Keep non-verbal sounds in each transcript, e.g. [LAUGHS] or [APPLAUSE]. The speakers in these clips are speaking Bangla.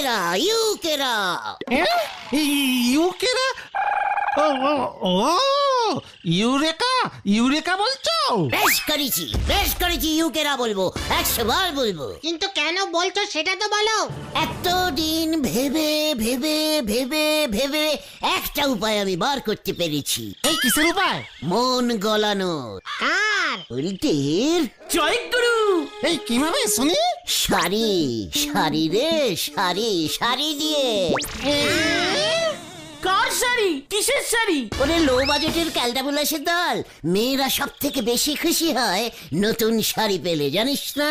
ইউকেরা ইউকেরা ইউকেরা ও ইউরেকা ইউরেকা বলছো বেশ করেছি বেশ করেছি ইউকেরা বলব একশো বার বলব। কিন্তু কেন বলছো সেটা তো বলো। এতদিন ভেবে ভেবে ভেবে ভেবে একটা উপায় আমি বার করতে পেরেছি। এই কিসের উপায়? মন গলানো। কার? উল্টের। জয়গুরু এই কীভাবে শুনি? শাড়ি শাড়ি রে শাড়ি শাড়ি দিয়ে। কার শাড়ি? কিসের শাড়ি? ওরে লো বাজেটের ক্যালটাবুলাসের দল। মেয়েরা সব থেকে বেশি খুশি হয় নতুন শাড়ি পেলে জানিস না?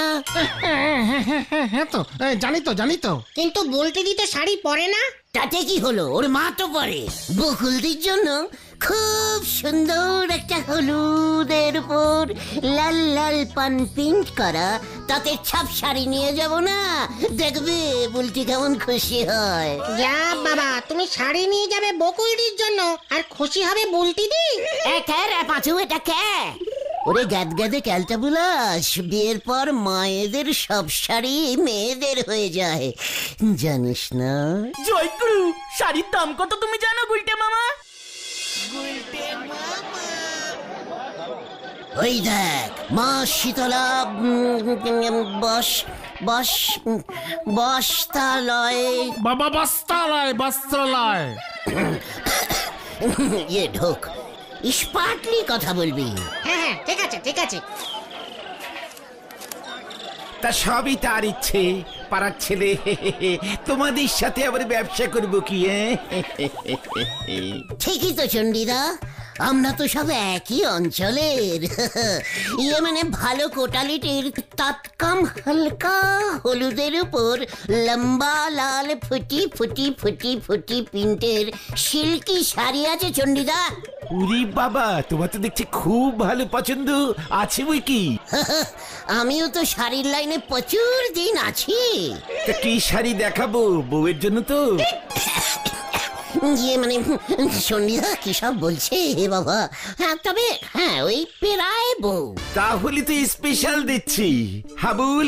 হ্যাঁ তো এই, জানি তো জানি তো। কিন্তু বলতে দিতে শাড়ি পরে না? তাতে কি হলো? ওর মা তো পরে। বকুলদির জন্য খুব সুন্দর একটা হলুদের উপর লাল লাল পান প্রিন্ট করা তাতে ছাপ শাড়ি নিয়ে যাব না? দেখবে বুলটি কেমন খুশি হয়। যা বাবা তুমি শাড়ি নিয়ে যাবে বকুলদির জন্য আর খুশি হবে বলতি দি। এ কে রে পাঁচু এটা কে? ওরে গ্যাদ গ্যাদে ক্যালটা বুলাস বিয়ের পর মায়েদের সব শাড়ি মেয়েদের হয়ে যায়। জানিস না? জয়গুরু শাড়ির দাম কত তুমি জানো গুলটে মামা? ওই দেখ মা শীতলা বস বস বস্তালয়। বাবা বস্ত্রালয় বস্ত্রালয়। ইয়ে ঢোক ইস্পাটলি কথা বলবি। হ্যাঁ হ্যাঁ ঠিক আছে ঠিক আছে। তা সবই তার ইচ্ছে। পাড়ার ছেলে। তোমাদের সাথে আবার ব্যবসা করব কি? ঠিকই তো চণ্ডীদা, আমরা তো সব একই অঞ্চলের। ইয়ে মানে ভালো কোটালিটির তাৎকাম হালকা হলুদের উপর লম্বা, লাল, ফুটি ফুটি ফুটি ফুটি, প্রিন্টের সিল্কি শাড়ি আছে চণ্ডীদা। উরি বাবা তোমার তো দেখছি খুব ভালো পছন্দ। আছে বই কি? [LAUGHS] আমিও তো শাড়ির লাইনে প্রচুর দিন আছি। তা কি শাড়ি দেখাবো বউয়ের জন্য তো? ইয়ে মানে চণ্ডীদা কি সব বলছে হে বাবা? হ্যাঁ তবে হ্যাঁ ওই পেরায় বউ। তাহলে তো স্পেশাল দিচ্ছি। হাবুল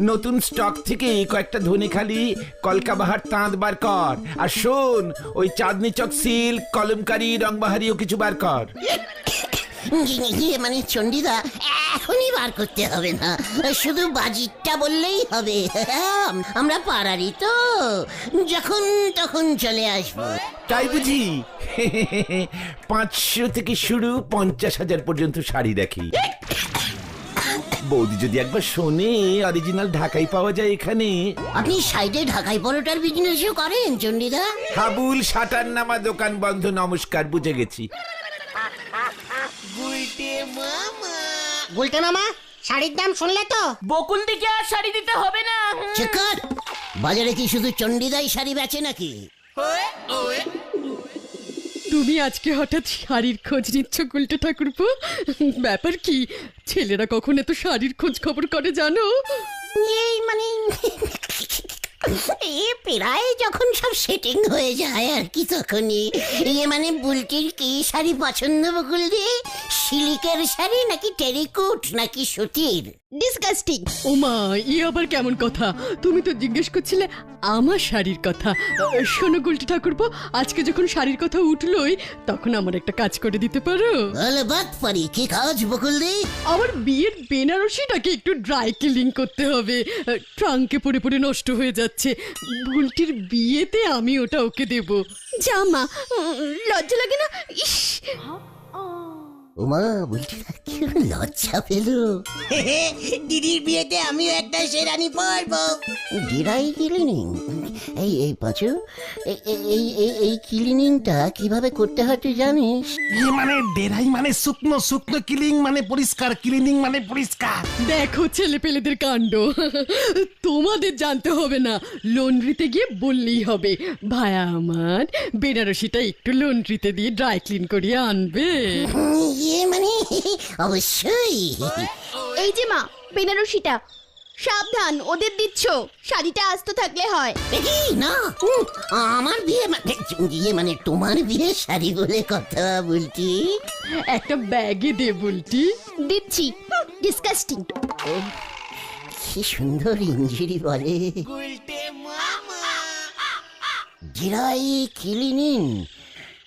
নতুন স্টক থেকে কয়েকটা ধনে খালি কলকাবাহার তাঁত বার কর। আর শোন ওই চাঁদনি চক সিল্ক কলমকারি রংবাহারিও কিছু বার কর। ইয়ে মানে চণ্ডীদা এখনই বার করতে হবে না। শুধু বাজিটটা বললেই হবে। আমরা পাড়ারই তো। যখন তখন চলে আসব। তাই বুঝি? পাঁচশো থেকে শুরু পঞ্চাশ হাজার পর্যন্ত শাড়ি রাখি বৌদি যদি একবার শোনে অরিজিনাল ঢাকাই পাওয়া যায় এখানে। আপনি সাইডে ঢাকাই পরোটার বিজনেসও করেন চণ্ডীদা? হাবুল সাটার নামা দোকান বন্ধ নমস্কার বুঝে গেছি। বলতে মামা। শাড়ির দাম শুনলে তো? বকুল দিকে আর শাড়ি দিতে হবে না। চেকার বাজারে কি শুধু চণ্ডীদাই শাড়ি বেচে নাকি? তুমি আজকে হঠাৎ শাড়ির খোঁজ নিচ্ছ গুলটে ঠাকুরপো? ব্যাপার কি? ছেলেরা কখন এত শাড়ির খোঁজ খবর করে জানো? এই মানে এ প্রায় যখন সব সেটিং হয়ে যায় আর কি তখনই। ইয়ে মানে বুলটির কি শাড়ি পছন্দ বকুল দিয়ে সিলিকের শাড়ি নাকি টেরিকুট নাকি সুতির? ডিসকাস্টিং ওমা ই আবার কেমন কথা? তুমি তো জিজ্ঞেস করছিলে আমার শাড়ির কথা। শোনো গুলটি ঠাকুরপো আজকে যখন শাড়ির কথা উঠলোই তখন আমার একটা কাজ করে দিতে পারো। বলে বাদ পারি কি কাজ বকুল দি? আমার বিয়ের বেনারসিটাকে একটু ড্রাই ক্লিন করতে হবে। ট্রাঙ্কে পড়ে পড়ে নষ্ট হয়ে যাচ্ছে। বুলটির বিয়েতে আমি ওটা ওকে দেব। জামা লজ্জা লাগে না? ইস! ওমা বুলটি কি লজ্জা পেল। [LAUGHS] দিদির বিয়েতে আমিও একটা শেরানি পরবো। Dry cleaning? এই এই পাঁচু এই- এই- এই এই- এই ক্লিনিংটা কীভাবে করতে হয় তুই জানিস? ইয়ে মানে ডেরাই মানে শুকনো শুকনো ক্লিনিং মানে পরিষ্কার ক্লিনিং মানে পরিষ্কার। দেখো ছেলে পেলেদের কাণ্ড। তোমাদের জানতে হবে না লন্ড্রিতে গিয়ে বললেই হবে। ভায়া আমার বেনারসিটা একটু লন্ড্রিতে দিয়ে ড্রাই ক্লিন করিয়ে আনবে। ইয়ে মানে অবশ্যই। এই যে মা বেনারসিটা। সাবধান ওদের দিচ্ছ। শাড়িটা আস্ত থাকলে হয়। না। উম, আমার বিয়ে মানে ইয়ে মানে তোমার বিয়ে শাড়ি বলে কথা বলছি। একটা ব্যাগে দে বলটি। দিচ্ছি। ডিসকাস্টিং কি সুন্দর ইঞ্জিরি বলে। জিরাই কিলিনিন।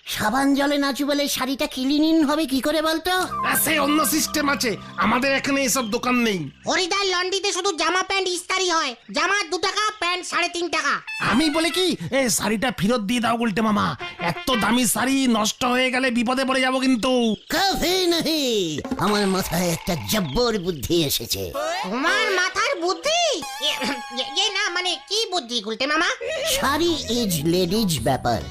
সাবান জলে নাচু বলে শাড়িটা কিলিনিন হবে কি করে বলতো? সে অন্য সিস্টেম আছে। আমাদের এখানে এসব দোকান নেই। হরিদার লন্ড্রিতে শুধু জামা প্যান্ট ইস্তারি হয়। জামা দু টাকা প্যান্ট সাড়ে তিন টাকা। আমি বলে কি এ শাড়িটা ফেরত দিয়ে দাও উল্টে মামা। এত দামি শাড়ি নষ্ট হয়ে গেলে বিপদে পড়ে যাব কিন্তু। কফি নাহি আমার মাথায় একটা জব্বর বুদ্ধি এসেছে। তোমার মাথার বুদ্ধি? এ- না মানে কি বুদ্ধি গুলটে মামা? শাড়ি ইজ লেডিজ ব্যাপার।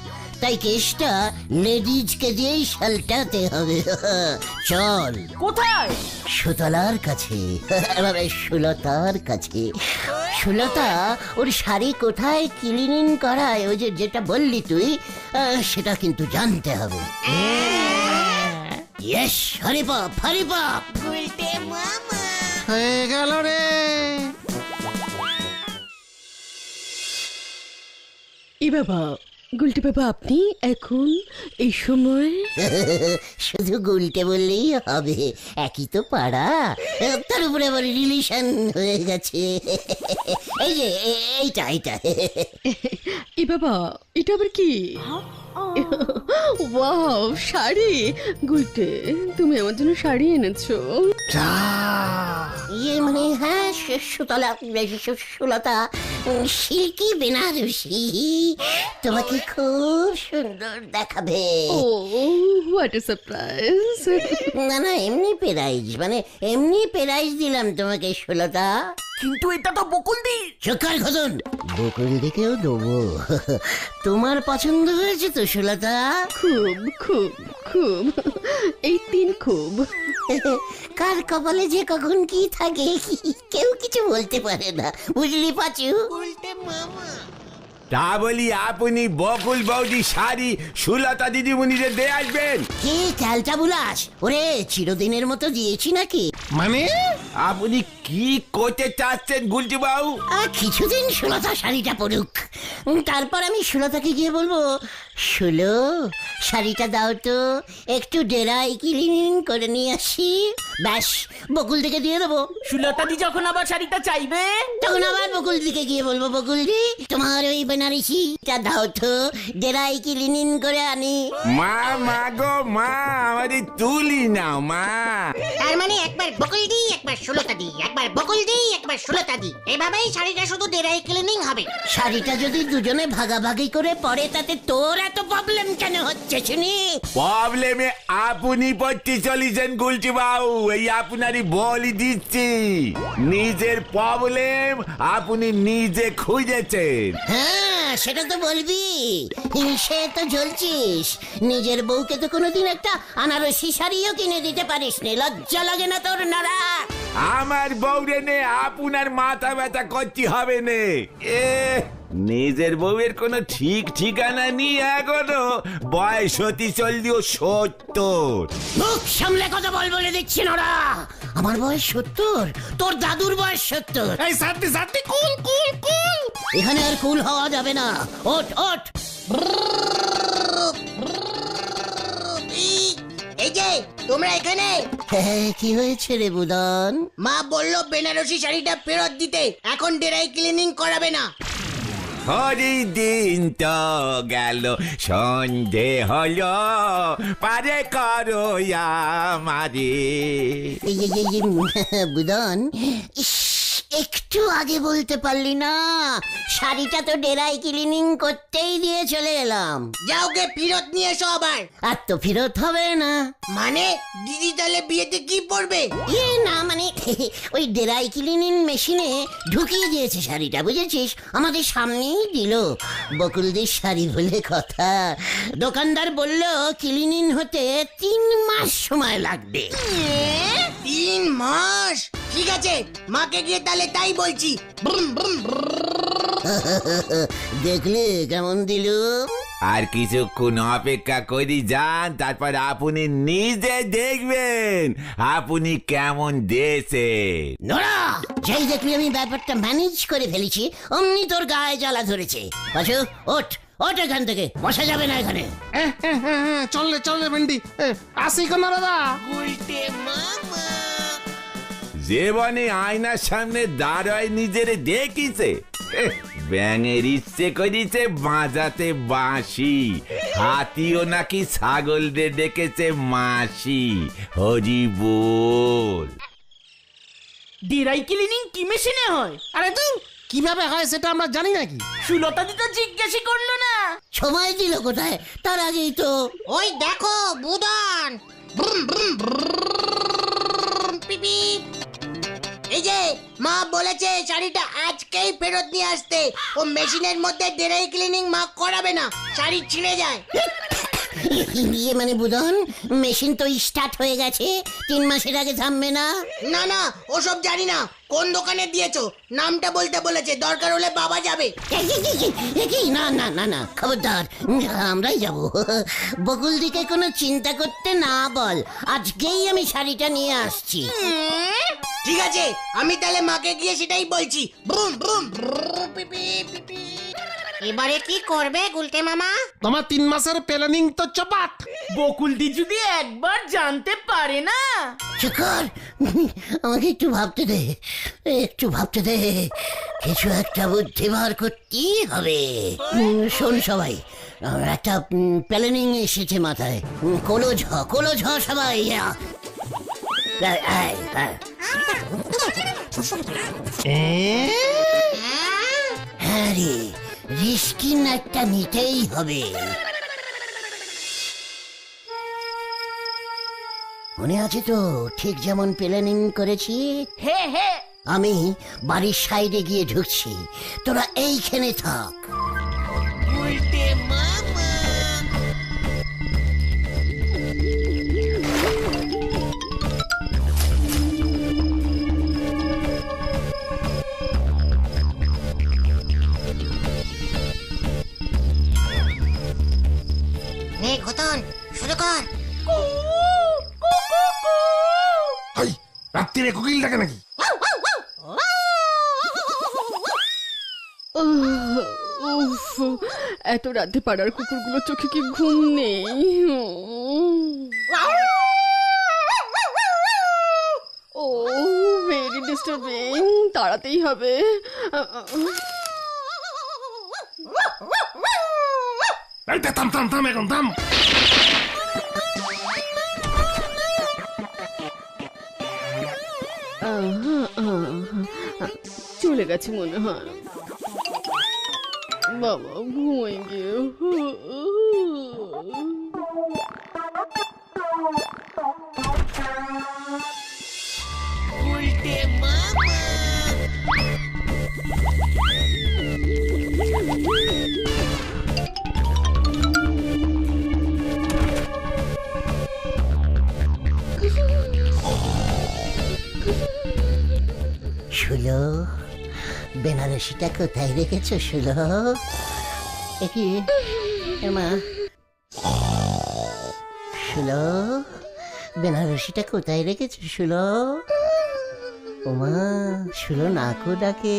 তাই কেসটা লেডিজকে দিয়েই সালটাতে হবে। [LAUGHS] চল। কোথায়? সুতলার কাছে। [LAUGHS] সুলতার কাছে। সুলতা ওর শাড়ি কোথায় ক্লিনিং করায়? ওই যে যেটা বললি তুই আহ, সেটা কিন্তু জানতে হবে। ইয়েস হরিপাপ হরিপাপ হয়ে গেল রে। এ বাবা গুলটি বাবা আপনি এখন এই সময় [LAUGHS] শুধু গুলটে বললেই হবে একই তো পাড়া। তার উপরে আবার রিলেশন হয়ে গেছে। এই যে এইটা এইটা। এ বাবা এটা আবার কি? ওয়াও শাড়ি। গুলটে তুমি আমার জন্য শাড়ি এনেছো। ইয়ে মানে হ্যাঁ সুতলা সুলতা সিল্কি বেনারসি তোমাকে খুব সুন্দর দেখাবে। ও হোয়াট এ সারপ্রাইজ না না এমনি প্রাইজ মানে এমনি প্রাইজ দিলাম তোমাকে সুলতা। কিন্তু এটা তো বকুলদি চোখার খতন বকুল দিকেও দেবো। তোমার পছন্দ হয়েছে তো সুলতা? খুব খুব খুব। এই তিন খুব। [LAUGHS] কার কপালে যে কখন কি থাকে [LAUGHS] কেউ কিছু বলতে পারে না। বুঝলি পাচু? তা বলি আপনি বকুল বৌদি শাড়ি সুলতা দিদিমণিদের দিয়ে আসবেন? কি ক্যালটা বুলাস? ওরে চিরদিনের মতো দিয়েছি নাকি? মানে? আপনি কি করতে চাচ্ছেন গুলটি বাবু? আর কিছুদিন সুলতা শাড়িটা পরুক। তারপর আমি সুলতাকে গিয়ে বলব সুলো শাড়িটা দাও তো। একটু ডেরাই ক্লিনিং করে নিয়ে আসি। ব্যাস বকুল দিকে দিয়ে দেবো। সুলতাদি যখন আবার শাড়িটা চাইবে? তখন আবার বকুল দিকে গিয়ে বলব বকুল দি তোমার ওই বেনারসিটা দাও তো ডেরাই ক্লিনিং করে আনি। মা মা গো মা আমাদের তুলি নাও মা। তার মানে একবার বকুল দি একবার সুলতা দি একবার বকুল দি একবার সুলতা দি এভাবেই শাড়িটা শুধু ডেরাই ক্লিনিং হবে। শাড়িটা যদি দুজনে ভাগাভাগি করে পরে তাতে তোর এত প্রবলেম কেন হচ্ছে শুনি? প্রবলেমে আপনি পড়তে চলেছেন গুলটি বাবু এই আপনারই বলি দিচ্ছি। নিজের প্রবলেম আপনি নিজে খুঁজেছেন। হ্যাঁ সেটা তো বলবি। হিংসে তো জ্বলছিস। নিজের বউকে তো কোনোদিন একটা আনারসি শাড়িও কিনে দিতে পারিস নি লজ্জা লাগে না তোর নারা আমার বউরে নে আপনার মাথা ব্যথা করতে হবে নে। এ নিজের বউয়ের কোনো ঠিক ঠিকানা নেই এখনও। বয়স হতে চলদিও সত্তর। মুখ সামলে কথা বল বলে দিচ্ছি নোরা। আমার বয়স সত্তর তোর দাদুর বয়স সত্তর। এই সাথে সাথে কুল কুল কুল। এখানে আর কুল হওয়া যাবে না। ওঠ ওঠ। এই যে তোমরা এখানে? [LAUGHS] কি হয়েছে রে বুদন? মা বলল বেনারসি শাড়িটা ফেরত দিতে এখন ডেরাই ক্লিনিং করাবে না। হরি দিন তো গেল সন্ধে হলো পারে করো আমারে বুদন ইস, একটু আগে বলতে পারলি না। শাড়িটা তো ডেরাই ক্লিনিং করতেই দিয়ে চলে এলাম। যাও গে ফেরত নিয়ে এসো আবার। আর তো ফেরত হবে না। মানে দিদি তাহলে বিয়েতে কি পরবে? এ না মানে [LAUGHS] ওই ডেরাই ক্লিনিং মেশিনে ঢুকিয়ে দিয়েছে শাড়িটা বুঝেছিস? আমাদের সামনেই দিল। বকুলদের শাড়ি বলে কথা। দোকানদার বলল ক্লিনিং হতে তিন মাস সময় লাগবে। তিন মাস? ঠিক আছে মাকে গিয়ে তাহলে তাই বলছি। ব্রুম, ব্রুম, ব্রুম। [LAUGHS] দেখলে কেমন দিল? আর কিছুক্ষণ অপেক্ষা করি যান তারপর আপনি নিজে দেখবেন আপনি কেমন দেশে। নোরা যেই দেখলি আমি ব্যাপারটা ম্যানেজ করে ফেলেছি অমনি তোর গায়ে জ্বালা ধরেছে। পাশু ওঠ ওঠ এখান থেকে বসা যাবে না এখানে। চললে চললে ভেন্ডি। আসি কোন দাদা। জীবনে আয়নার সামনে দাঁড়ায় নিজের দেখিছে। ব্যাঙের ইচ্ছে করিছে বাজাতে বাঁশি। হাতিও নাকি ছাগল ছাগলদের ডেকেছে মাসি। হরি বল। ডিরাই ক্লিনিং কি মেশিনে হয়? আরে তুই কীভাবে হয় সেটা আমরা জানি নাকি? সুলতা দি তো জিজ্ঞাসা করল না। সময় দিল কোথায়? তার আগেই তো। ওই দেখো বুদন। ব্রুম, ব্রুম, ব্রুম, পিপি। এই যে, মা বলেছে শাড়িটা আজকেই ফেরত নিয়ে আসতে। ও মেশিনের মধ্যে ডেরাই ক্লিনিং মা করাবে না, শাড়ি ছিঁড়ে যায়। ইয়ে মানে বুধন মেশিন তো স্টার্ট হয়ে গেছে তিন মাসের আগে থামবে না না না ওসব জানি না কোন দোকানে দিয়েছ নামটা বলতে বলেছে দরকার হলে বাবা যাবে কি? না না না না খবরদার আমরাই যাব বকুল দিকে কোনো চিন্তা করতে না বল আজকেই আমি শাড়িটা নিয়ে আসছি ঠিক আছে আমি তাহলে মাকে গিয়ে সেটাই বলছি ব্রুম ব্রুম, পিপি, পিপি। এবারে কি করবে গুলটে মামা? তোমার তিন মাসের প্ল্যানিং তো চপাট। বকুল দি যদি একবার জানতে পারে না। শিখর আমাকে একটু ভাবতে দে একটু ভাবতে দে কিছু একটা বুদ্ধি বার করতেই হবে। উম, শোন সবাই আমার একটা প্ল্যানিং এসেছে মাথায়। উম, কোলো ঝ কোলো ঝ সবাই আ, আয়, আয়, আয়। হ্যাঁ রে রিস্কি একটা নিতেই হবে। মনে আছে তো ঠিক যেমন প্ল্যানিং করেছি? হে হে আমি বাড়ির সাইডে গিয়ে ঢুকছি। তোরা এইখানে থাক। রাত্রিরে কোকিল ডাকে নাকি? উফ এত রাতে পাড়ার কুকুরগুলো চোখে কি ঘুম নেই? ও ভেরি ডিস্টার্বিং তাড়াতেই হবে। থাম থাম থাম এখন থাম। চলে গেছে মনে হয়। বাবা ঘুমাই গিয়ে। শুলো বেনারসিটা কোথায় রেখেছো শুলো? একই মা? শুলো? বেনারসিটা কোথায় রেখেছ শুলো? ওমা শুলো নাকো ডাকে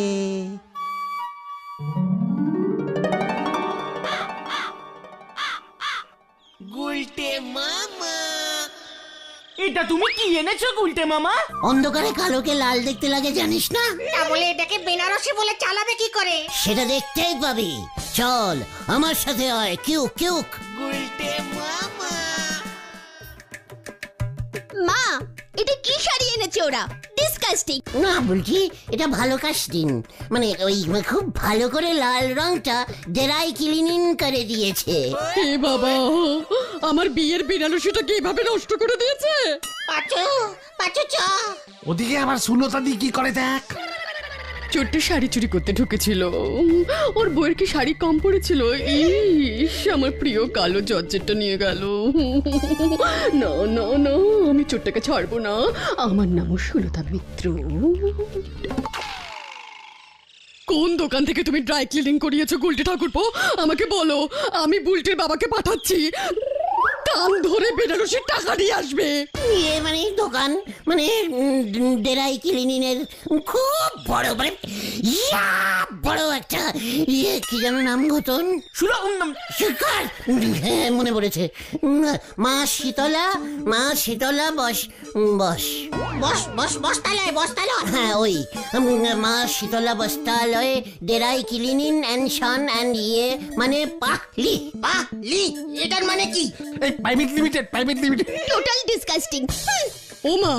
এটা তুমি কি এনেছো গুলটে মামা? অন্ধকারে কালোকে লাল দেখতে লাগে জানিস না? না বলে এটাকে বেনারসি বলে চালাবে কি করে? সেটা দেখতেই পাবি। চল আমার সাথে হয় কিউক কিউক। মা এটা কি শাড়ি এনেছে ওরা? ডিসকাস্টিং না বলছি এটা ভালো কাস্টিং মানে ওই খুব ভালো করে লাল রংটা ডেরাই ক্লিনিং করে দিয়েছে। এ বাবা আমার বিয়ের বেনারসিটা কি এভাবে নষ্ট করে দিয়েছে? পাচু পাচু চ। ওদিকে আমার সুলতা দি কি করে দেখ? ছোট্ট শাড়ি চুরি করতে ঢুকেছিল। ওর বইয়ের কি শাড়ি কম পড়েছিল? ইস, আমার প্রিয় কালো জর্জেটটা নিয়ে গেল। না না না, আমি চোরটাকে ছাড়বো না। আমার নামও সুলতা মিত্র। কোন দোকান থেকে তুমি ড্রাই ক্লিনিং করিয়েছো গুলটি ঠাকুরপো? আমাকে বলো, আমি বুলটির বাবাকে পাঠাচ্ছি। কান ধরে বেনারসির টাকা নিয়ে আসবে। ইয়ে মানে দোকান মানে ডেরাই ক্লিনিনের খুব বড় মানে ইয়া বড় একটা ইয়ে কি যেন নাম ঘটন শুনো শিকার! হ্যাঁ মনে পড়েছে। মা শীতলা মা শীতলা বস বস। বস বস বস্তালয় বস্তালয়। হ্যাঁ ওই। Maa Shitala Bastralay dry cleaning and son and ইয়ে মানে পাহলি বাহ লি এটার মানে কি? Private limited private limited total disgusting ও মা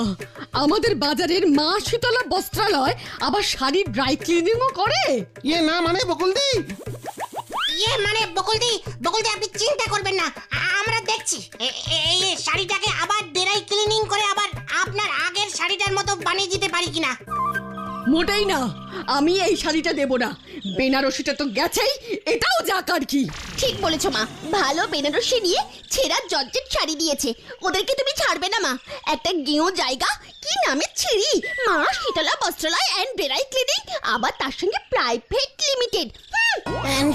আমাদের বাজারের মা শীতলা বস্ত্রালয় আবার শাড়ির ড্রাই ক্লিনিংও করে? ইয়ে না মানে বকুলদি? ইয়ে মানে বকুলদি বকুলদি আপনি চিন্তা করবেন না। আমরা দেখছি। এই শাড়িটাকে আবার ডেরাই ক্লিনিং করে আবার আপনার আগের শাড়িটার মতো বানিয়ে দিতে পারি কিনা? মোটেই না। আমি এই শাড়িটা দেব না। বেনারসিটা তো গেছেই, এটাও যাক আর কি। ঠিক বলেছ মা। ভালো বেনারসি নিয়ে ছেঁড়া জর্জেট শাড়ি দিয়েছে। ওদেরকে তুমি ছাড়বে না মা। একটা গেঁয়ো জায়গা, কি নামে ছিঁড়ি? মা, শীতলা বস্ত্রালয় অ্যান্ড বেরাই ক্লিনিক আবার তার সঙ্গে প্রাইভেট লিমিটেড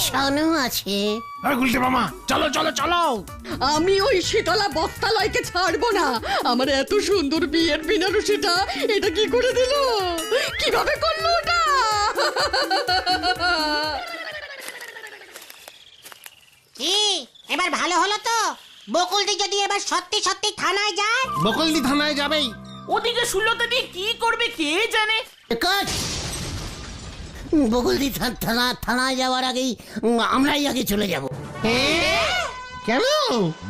সনও আছে। আর গুলটে মামা চলো চলো চলো। আমি ওই শীতলা বস্ত্রালয়কে ছাড়বো না। আমার এত সুন্দর বিয়ের বেনারসিটা এটা কি করে দিল? কীভাবে করল ওটা? কি এবার ভালো হলো তো? বকুলদি যদি এবার সত্যি সত্যি থানায় যায়? বকুলদি থানায় যাবেই। ওদিকে শুনলোতে দিয়ে কি করবে কে জানে? কাট বকুলদি থানা থানায় যাওয়ার আগেই আমরাই আগে চলে যাব। কেন?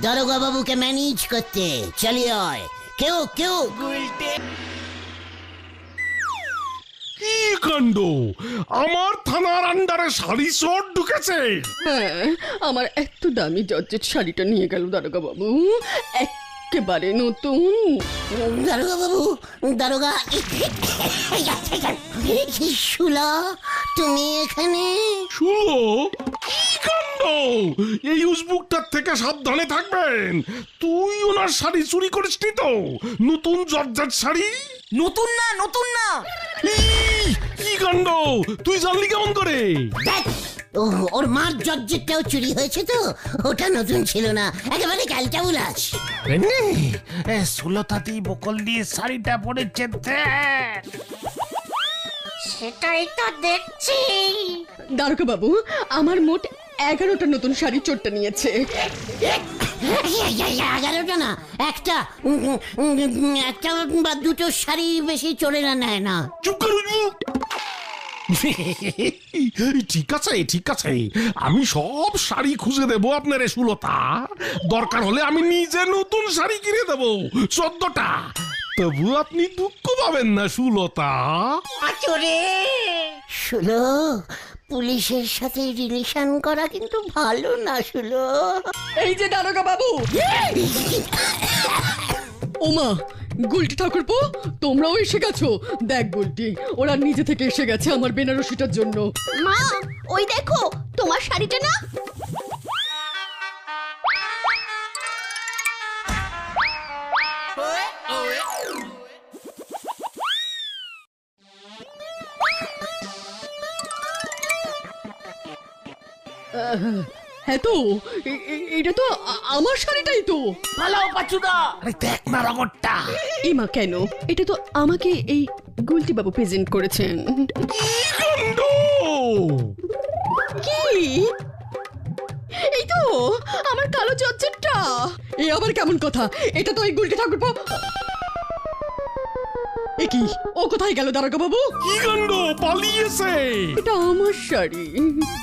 দারোগা বাবুকে ম্যানেজ করতে। চলিয়ে হয় কেউ কেউ কি কাণ্ড? আমার থানার আন্ডারে শাড়ি চোর ঢুকেছে। হ্যাঁ আমার এত দামি জর্জেট শাড়িটা নিয়ে গেল দারোগা বাবু একেবারে নতুন। দারোগা বাবু দারোগা শুলা তুমি এখানে? কি কাণ্ড? এই উসবুকটার থেকে সাবধানে থাকবেন। তুই ওনার শাড়ি চুরি করিসনি তো? নতুন জর্জার শাড়ি? নতুন না নতুন না। ই, কি কাণ্ড? তুই জানলি কেমন করে? দেখ ও ওর মার জর্জেটটাও চুরি হয়েছে তো? ওটা নতুন ছিল না। একেবারে ক্যালটা উলাস। সুলতাতি বকুল দিয়ে শাড়িটা পরেছে সেটাই তো দেখছি। দারোগা বাবু আমার মোট এগারোটা নতুন শাড়ি চোরটা নিয়েছে। এগারোটা না একটা উম, উম, উম, একটা বা দুটো শাড়ি বেশি চোরেরা নেয় না। চুপ কর উসবুক। [LAUGHS] ঠিক আছে ঠিক আছে। আমি সব শাড়ি খুঁজে দেবো আপনার সুলতা। দরকার হলে আমি নিজে নতুন শাড়ি কিনে দেবো। চোদ্দটা। তবু আপনি দুঃখ পাবেন না সুলতা। আচরে। শুলো পুলিশের সাথে রিলেশন করা কিন্তু ভালো না শুলো এই যে দারোগা বাবু ওমা গুলটি ঠাকুরপো তোমরাও এসে গেছো। দেখ গুলটি ওরা নিজে থেকে এসে গেছে আমার বেনারসিটার জন্য। মা ওই দেখো তোমার শাড়িটা না? হ্যাঁ তো এটা তো আমার শাড়িটাই তো। পালাও পাচুদা। আরে দেখ না ইমা কেন? এটা তো আমাকে এই গুলটি বাবু প্রেজেন্ট করেছেন! কি এই তো আমার কালো জর্জেটটা এ আবার কেমন কথা? এটা তো এই গুলটি ঠাকুরপো এ কি? ও কোথায় গেল দারোগা বাবু কি কাণ্ড পালিয়েছে। এটা আমার শাড়ি।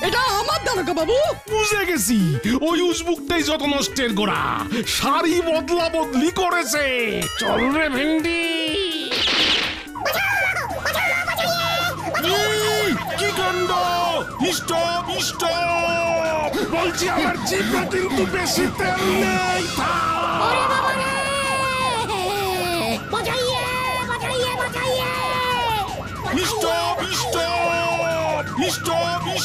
এটা আমার দারোগা বাবু বুঝে গেছি। ওই উসবুকটাই যত নষ্টের গোড়া। শাড়ি বদলা বদলি করেছে। চল রে ভেন্ডি। কি কাণ্ড স্টপ স্টপ। বলছি আমার জিভে কিন্তু বেশি তেল নেই। থাম। স্টপ স্টপ স্টপ স্টপ ও,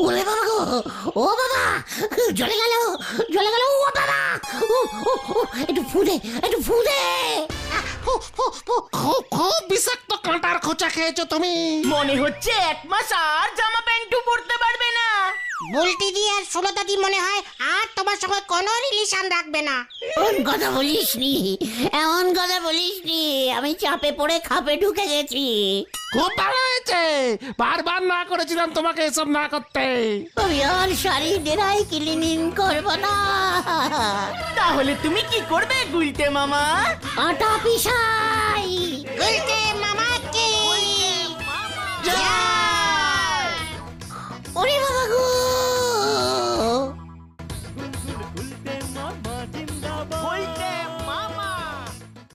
ওরে বাবা ও বাবা জ্বলে গেল জ্বলে গেল ও বাবা একটু ফুদে একটু ফুদে খুব খুব বিষাক্ত কাঁটার খোঁচা খেয়েছো তুমি মনে হচ্ছে এক মাস আর জামা প্যান্টু পরতে পারবে না। বুলটি দি আর সুলতাদি মনে হয় আর তোমার সঙ্গে কোনো রিলেশন রাখবে না। এমন কথা বলিস নি এমন কথা বলিস নি আমি চাপে পড়ে খাপে ঢুকে গেছি। খুব ভালো হয়েছে। বারবার না করেছিলাম তোমাকে এসব না করতে। আমি আর শাড়ি ডেরাই ক্লিনিং করব না। তাহলে তুমি কি করবে গুলতে মামা? আটা পিসাই গুলতে মামা কি ওরে বাবা গো!